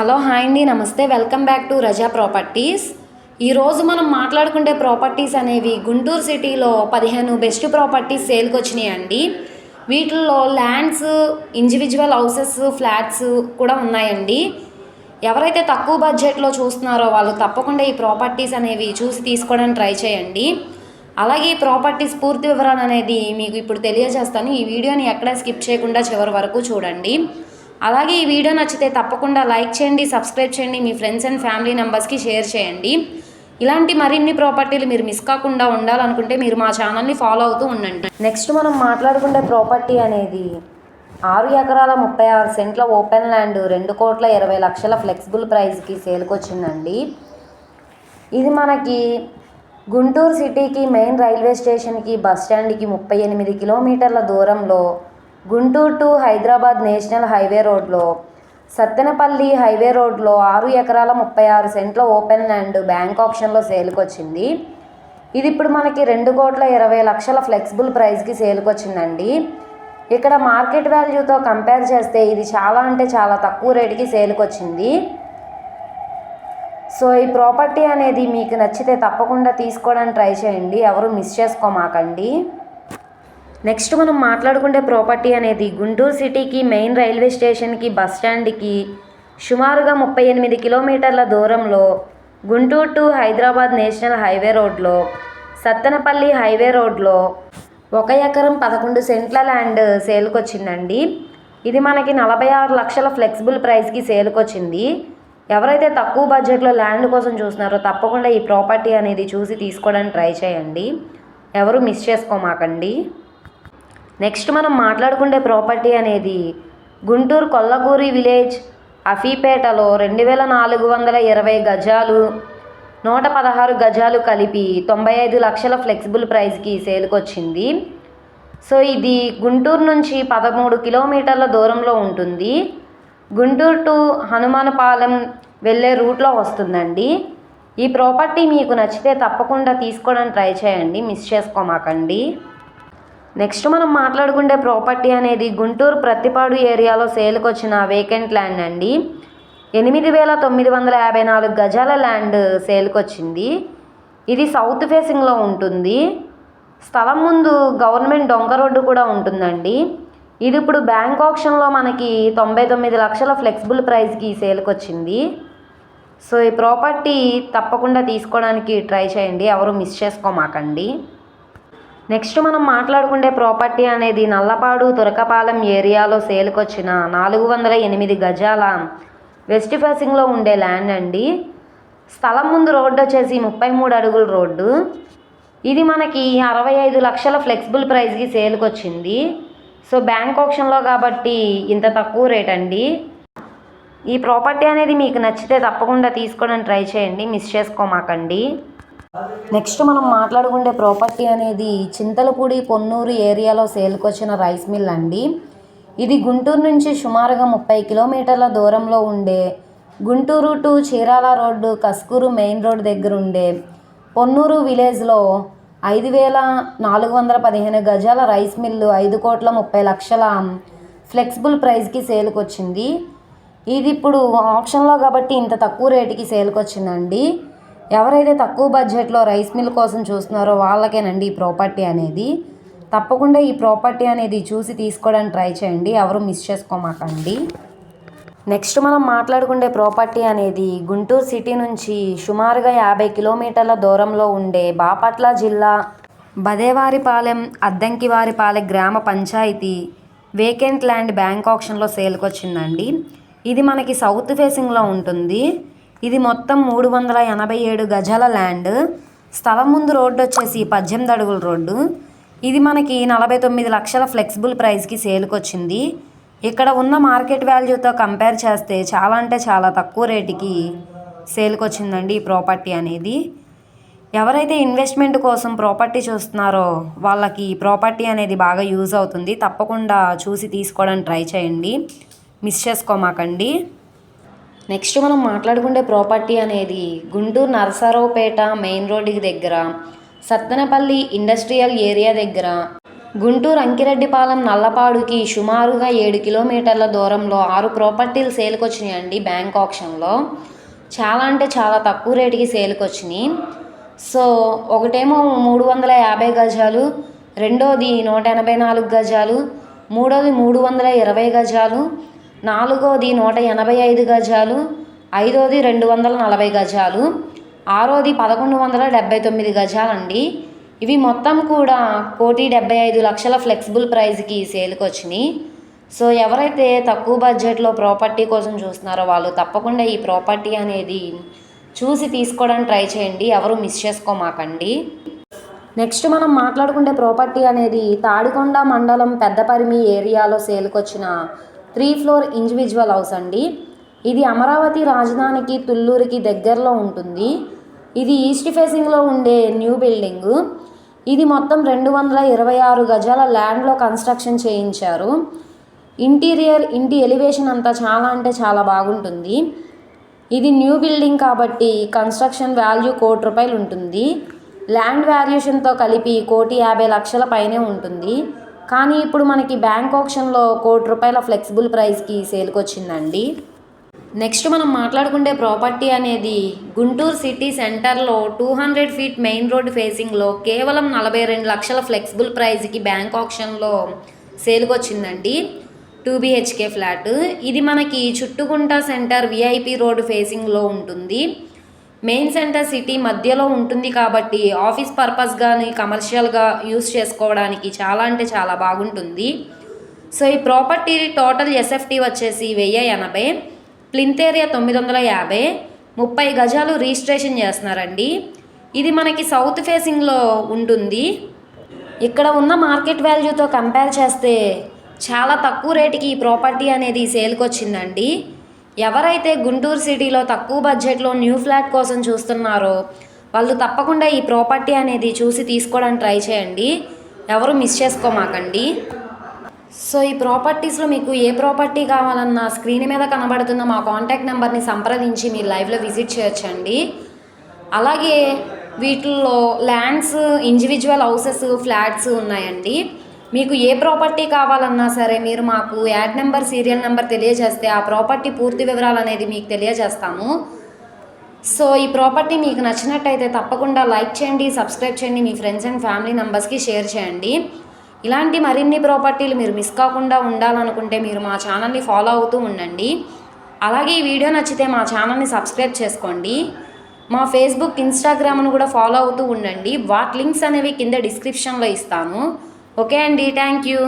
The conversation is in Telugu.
హలో హాయ్ అండి నమస్తే. Welcome back to Raza properties. ఈరోజు మనం మాట్లాడుకుంటే ప్రాపర్టీస్ అనేవి గుంటూరు సిటీలో పదిహేను బెస్ట్ ప్రాపర్టీస్ సేల్కి వచ్చినాయి అండి. వీటిల్లో ల్యాండ్స్ ఇండివిజువల్ హౌసెస్ ఫ్లాట్స్ కూడా ఉన్నాయండి. ఎవరైతే తక్కువ బడ్జెట్లో చూస్తున్నారో వాళ్ళు తప్పకుండా ఈ ప్రాపర్టీస్ అనేవి చూసి తీసుకోవడానికి ట్రై చేయండి. అలాగే ఈ ప్రాపర్టీస్ పూర్తి వివరణ అనేది మీకు ఇప్పుడు తెలియజేస్తాను. ఈ వీడియోని ఎక్కడా స్కిప్ చేయకుండా చివరి వరకు చూడండి. అలాగే ఈ వీడియో నచ్చితే తప్పకుండా లైక్ చేయండి సబ్స్క్రైబ్ చేయండి మీ ఫ్రెండ్స్ అండ్ ఫ్యామిలీ మెంబర్స్కి షేర్ చేయండి. ఇలాంటి మరిన్ని ప్రాపర్టీలు మీరు మిస్ కాకుండా ఉండాలనుకుంటే మీరు మా ఛానల్ని ఫాలో అవుతూ ఉండండి. నెక్స్ట్ మనం మాట్లాడుకునే ప్రాపర్టీ అనేది ఆరు ఎకరాల ముప్పై ఆరు సెంట్ల ఓపెన్ ల్యాండ్ రెండు కోట్ల ఇరవై లక్షల ఫ్లెక్సిబుల్ ప్రైస్కి సేల్కి వచ్చిందండి. ఇది మనకి గుంటూరు సిటీకి మెయిన్ రైల్వే స్టేషన్కి బస్ స్టాండ్కి ముప్పై ఎనిమిది కిలోమీటర్ల దూరంలో Guntur to Hyderabad national highway రోడ్లో సత్తెనపల్లి హైవే రోడ్లో ఆరు ఎకరాల ముప్పై ఆరు సెంట్ల ఓపెన్ ల్యాండ్ బ్యాంక్ ఆప్షన్లో సేలుకొచ్చింది. ఇది ఇప్పుడు మనకి రెండు కోట్ల ఇరవై లక్షల ఫ్లెక్సిబుల్ ప్రైస్కి సేలుకొచ్చిందండి. ఇక్కడ మార్కెట్ వాల్యూతో కంపేర్ చేస్తే ఇది చాలా అంటే చాలా తక్కువ రేటుకి సేలుకొచ్చింది. సో ఈ ప్రాపర్టీ అనేది మీకు నచ్చితే తప్పకుండా తీసుకోవడానికి ట్రై చేయండి. ఎవరు మిస్ చేసుకోమాకండి. నెక్స్ట్ మనం మాట్లాడుకుంటే ప్రాపర్టీ అనేది గుంటూరు సిటీకి మెయిన్ రైల్వే స్టేషన్కి బస్ స్టాండ్కి సుమారుగా ముప్పై ఎనిమిది కిలోమీటర్ల దూరంలో Guntur to Hyderabad national highway రోడ్లో సత్తెనపల్లి హైవే రోడ్లో ఒక ఎకరం పదకొండు సెంట్ల ల్యాండ్ సేల్కి వచ్చిందండి ఇది మనకి నలభై ఆరు లక్షల ఫ్లెక్సిబుల్ ప్రైస్కి సేల్కి వచ్చింది ఎవరైతే తక్కువ బడ్జెట్లో ల్యాండ్ కోసం చూస్తున్నారో తప్పకుండా ఈ ప్రాపర్టీ అనేది చూసి తీసుకోవడానికి ట్రై చేయండి. ఎవరు మిస్ చేసుకోమాకండి. నెక్స్ట్ మనం మాట్లాడుకునే ప్రాపర్టీ అనేది గుంటూరు కొల్లకూరి విలేజ్ అఫీపేటలో రెండు వేల నాలుగు వందల ఇరవై గజాలు నూట పదహారు గజాలు కలిపి తొంభై ఐదు లక్షల ఫ్లెక్సిబుల్ ప్రైస్కి సేల్కి సో ఇది గుంటూరు నుంచి పదమూడు కిలోమీటర్ల దూరంలో ఉంటుంది. గుంటూరు టు హనుమానపాలెం వెళ్ళే రూట్లో వస్తుందండి. ఈ ప్రాపర్టీ మీకు నచ్చితే తప్పకుండా తీసుకోవడానికి ట్రై చేయండి మిస్ చేసుకోమాకండి. నెక్స్ట్ మనం మాట్లాడుకునే ప్రాపర్టీ అనేది గుంటూరు ప్రతిపాడు ఏరియాలో సేల్కి వచ్చిన వేకెంట్ ల్యాండ్ అండి. ఎనిమిది వేల తొమ్మిది వందల యాభై నాలుగు గజాల ల్యాండ్ సేల్కి వచ్చింది ఇది సౌత్ ఫేసింగ్లో ఉంటుంది. స్థలం ముందు గవర్నమెంట్ డొంక రోడ్డు కూడా ఉంటుందండి. ఇది ఇప్పుడు బ్యాంక్ ఆప్షన్లో మనకి తొంభై తొమ్మిది లక్షల ఫ్లెక్సిబుల్ ప్రైస్కి సేల్కి వచ్చింది సో ఈ ప్రాపర్టీ తప్పకుండా తీసుకోవడానికి ట్రై చేయండి. ఎవరు మిస్ చేసుకోమాకండి. నెక్స్ట్ మనం మాట్లాడుకుంటే ప్రాపర్టీ అనేది నల్లపాడు తురకపాలెం ఏరియాలో సేల్కొచ్చిన నాలుగు వందల ఎనిమిది గజాల వెస్ట్ ఫేసింగ్లో ఉండే ల్యాండ్ అండి. స్థలం ముందు రోడ్డు వచ్చేసి ముప్పై మూడు అడుగుల రోడ్డు. ఇది మనకి అరవై ఐదు లక్షల ఫ్లెక్సిబుల్ ప్రైస్కి సేల్కి వచ్చింది సో బ్యాంక్ ఆప్షన్లో కాబట్టి ఇంత తక్కువ రేట్ అండి. ఈ ప్రాపర్టీ అనేది మీకు నచ్చితే తప్పకుండా తీసుకోవడానికి ట్రై చేయండి మిస్ చేసుకోమాకండి. నెక్స్ట్ మనం మాట్లాడుకునే ప్రాపర్టీ అనేది చింతలపూడి పొన్నూరు ఏరియాలో సేల్కి వచ్చిన రైస్ మిల్ అండి. ఇది గుంటూరు నుంచి సుమారుగా ముప్పై కిలోమీటర్ల దూరంలో ఉండే Guntur to Chirala road Kaskuru main road దగ్గర ఉండే పొన్నూరు విలేజ్లో ఐదు వేల నాలుగు వందల పదిహేను గజాల రైస్ మిల్లు ఐదు కోట్ల ముప్పై లక్షల ఫ్లెక్సిబుల్ ప్రైస్కి సేల్కి వచ్చింది ఇది ఇప్పుడు ఆప్షన్లో కాబట్టి ఇంత తక్కువ రేటుకి సేల్కి వచ్చిందండి ఎవరైతే తక్కువ బడ్జెట్లో రైస్ మిల్ కోసం చూస్తున్నారో వాళ్ళకేనండి ఈ ప్రాపర్టీ అనేది. తప్పకుండా ఈ ప్రాపర్టీ అనేది చూసి తీసుకోవడానికి ట్రై చేయండి. ఎవరు మిస్ చేసుకోమాకండి. నెక్స్ట్ మనం మాట్లాడుకునే ప్రాపర్టీ అనేది గుంటూరు సిటీ నుంచి సుమారుగా యాభై కిలోమీటర్ల దూరంలో ఉండే బాపట్ల జిల్లా బదేవారిపాలెం అద్దంకివారిపాలెం గ్రామ పంచాయతీ వేకెంట్ ల్యాండ్ బ్యాంక్ ఆప్షన్లో సేల్కి వచ్చిందండి ఇది మనకి సౌత్ ఫేసింగ్లో ఉంటుంది. ఇది మొత్తం మూడు వందల ఎనభై ఏడు గజాల ల్యాండ్. స్థలం ముందు రోడ్డు వచ్చేసి పద్దెనిమిది అడుగుల రోడ్డు. ఇది మనకి నలభై తొమ్మిది లక్షల ఫ్లెక్సిబుల్ ప్రైస్కి సేల్కి వచ్చింది ఇక్కడ ఉన్న మార్కెట్ వాల్యూతో కంపేర్ చేస్తే చాలా అంటే చాలా తక్కువ రేటుకి సేల్కి వచ్చిందండి ఈ ప్రాపర్టీ అనేది. ఎవరైతే ఇన్వెస్ట్మెంట్ కోసం ప్రాపర్టీ చూస్తున్నారో వాళ్ళకి ఈ ప్రాపర్టీ అనేది బాగా యూజ్ అవుతుంది. తప్పకుండా చూసి తీసుకోవడానికి ట్రై చేయండి. మిస్ చేసుకోమాకండి. నెక్స్ట్ మనం మాట్లాడుకునే ప్రాపర్టీ అనేది గుంటూరు నరసరావుపేట మెయిన్ రోడ్డుకి దగ్గర సత్తెనపల్లి ఇండస్ట్రియల్ ఏరియా దగ్గర. గుంటూరు అంకిరెడ్డిపాలెం నల్లపాడుకి సుమారుగా ఏడు కిలోమీటర్ల దూరంలో ఆరు ప్రాపర్టీలు సేల్కి వచ్చినాయండి బ్యాంక్ ఆప్షన్లో. చాలా అంటే చాలా తక్కువ రేటుకి సేల్కి వచ్చినాయి సో ఒకటేమో మూడు వందల యాభై గజాలు రెండోది నూట ఎనభై నాలుగు గజాలు మూడోది మూడు వందల ఇరవై గజాలు నాలుగోది నూట ఎనభై ఐదు గజాలు ఐదోది రెండు వందల నలభై గజాలు ఆరోది పదకొండు వందల డెబ్బై తొమ్మిది గజాలండి. ఇవి మొత్తం కూడా కోటి డెబ్బై ఐదు లక్షల ఫ్లెక్సిబుల్ ప్రైస్కి సేల్కి వచ్చినాయి. సో ఎవరైతే తక్కువ బడ్జెట్లో ప్రాపర్టీ కోసం చూస్తున్నారో వాళ్ళు తప్పకుండా ఈ ప్రాపర్టీ అనేది చూసి తీసుకోవడానికి ట్రై చేయండి. ఎవరు మిస్ చేసుకోమాకండి. నెక్స్ట్ మనం మాట్లాడుకుంటే ప్రాపర్టీ అనేది తాడికొండ మండలం పెద్దపరిమి ఏరియాలో సేల్కొచ్చిన త్రీ ఫ్లోర్ ఇండివిజువల్ హౌస్ అండి. ఇది అమరావతి రాజధానికి తుళ్ళూరికి దగ్గరలో ఉంటుంది. ఇది ఈస్ట్ ఫేసింగ్లో ఉండే న్యూ బిల్డింగ్. ఇది మొత్తం రెండు వందల ఇరవై ఆరు గజాల ల్యాండ్లో కన్స్ట్రక్షన్ చేయించారు. ఇంటీరియర్ ఇంటి ఎలివేషన్ అంతా చాలా అంటే చాలా బాగుంటుంది. ఇది న్యూ బిల్డింగ్ కాబట్టి కన్స్ట్రక్షన్ వాల్యూ కోటి రూపాయలు ఉంటుంది. ల్యాండ్ వాల్యుయేషన్తో కలిపి కోటి యాభై లక్షల పైనే ఉంటుంది. కానీ ఇప్పుడు మనకి బ్యాంక్ ఆప్షన్లో కోటి రూపాయల ఫ్లెక్సిబుల్ ప్రైస్కి సేల్కి వచ్చిందండి నెక్స్ట్ మనం మాట్లాడుకుంటే ప్రాపర్టీ అనేది గుంటూరు సిటీ సెంటర్లో two hundred feet main road ఫేసింగ్లో కేవలం నలభై రెండు లక్షల ఫ్లెక్సిబుల్ ప్రైస్కి బ్యాంక్ ఆప్షన్లో సేల్కి వచ్చిందండి టూ బిహెచ్కే ఫ్లాట్. ఇది మనకి చుట్టుకుంట సెంటర్ విఐపి రోడ్ ఫేసింగ్లో ఉంటుంది. మెయిన్ సెంటర్ సిటీ మధ్యలో ఉంటుంది కాబట్టి ఆఫీస్ పర్పస్ కానీ కమర్షియల్గా యూస్ చేసుకోవడానికి చాలా అంటే చాలా బాగుంటుంది. సో ఈ ప్రాపర్టీ టోటల్ ఎస్ఎఫ్టీ వచ్చేసి వెయ్యి ఎనభై ప్లింత్ ఏరియా తొమ్మిది వందల యాభై ముప్పై గజాలు రిజిస్ట్రేషన్ చేస్తున్నారండి. ఇది మనకి సౌత్ ఫేసింగ్లో ఉంటుంది. ఇక్కడ ఉన్న మార్కెట్ వాల్యూతో కంపేర్ చేస్తే చాలా తక్కువ రేటుకి ఈ ప్రాపర్టీ అనేది సేల్కి వచ్చిందండి. ఎవరైతే గుంటూరు సిటీలో తక్కువ బడ్జెట్లో న్యూ ఫ్లాట్ కోసం చూస్తున్నారో వాళ్ళు తప్పకుండా ఈ ప్రాపర్టీ అనేది చూసి తీసుకోవడానికి ట్రై చేయండి. ఎవరు మిస్ చేసుకోమాకండి. సో ఈ ప్రాపర్టీస్లో మీకు ఏ ప్రాపర్టీ కావాలన్నా స్క్రీన్ మీద కనబడుతున్న మా కాంటాక్ట్ నెంబర్ని సంప్రదించి మీరు లైవ్లో విజిట్ చేయొచ్చండి. అలాగే వీటిల్లో ల్యాండ్స్ ఇండివిజువల్ హౌసెస్ ఫ్లాట్స్ ఉన్నాయండి. మీకు ఏ ప్రాపర్టీ కావాలన్నా సరే మీరు మాకు యాడ్ నెంబర్ సీరియల్ నెంబర్ తెలియజేస్తే ఆ ప్రాపర్టీ పూర్తి వివరాలు అనేది మీకు తెలియజేస్తాము. సో ఈ ప్రాపర్టీ మీకు నచ్చినట్టయితే తప్పకుండా లైక్ చేయండి సబ్స్క్రైబ్ చేయండి మీ ఫ్రెండ్స్ అండ్ ఫ్యామిలీ మెంబర్స్కి షేర్ చేయండి. ఇలాంటి మరిన్ని ప్రాపర్టీలు మీరు మిస్ కాకుండా ఉండాలనుకుంటే మీరు మా ఛానల్ని ఫాలో అవుతూ ఉండండి. అలాగే ఈ వీడియో నచ్చితే మా ఛానల్ని సబ్స్క్రైబ్ చేసుకోండి. మా ఫేస్బుక్ ఇన్స్టాగ్రామ్ను కూడా ఫాలో అవుతూ ఉండండి. వాటి లింక్స్ అనేవి కింద డిస్క్రిప్షన్లో ఇస్తాను. ఓకే అండి థ్యాంక్ యూ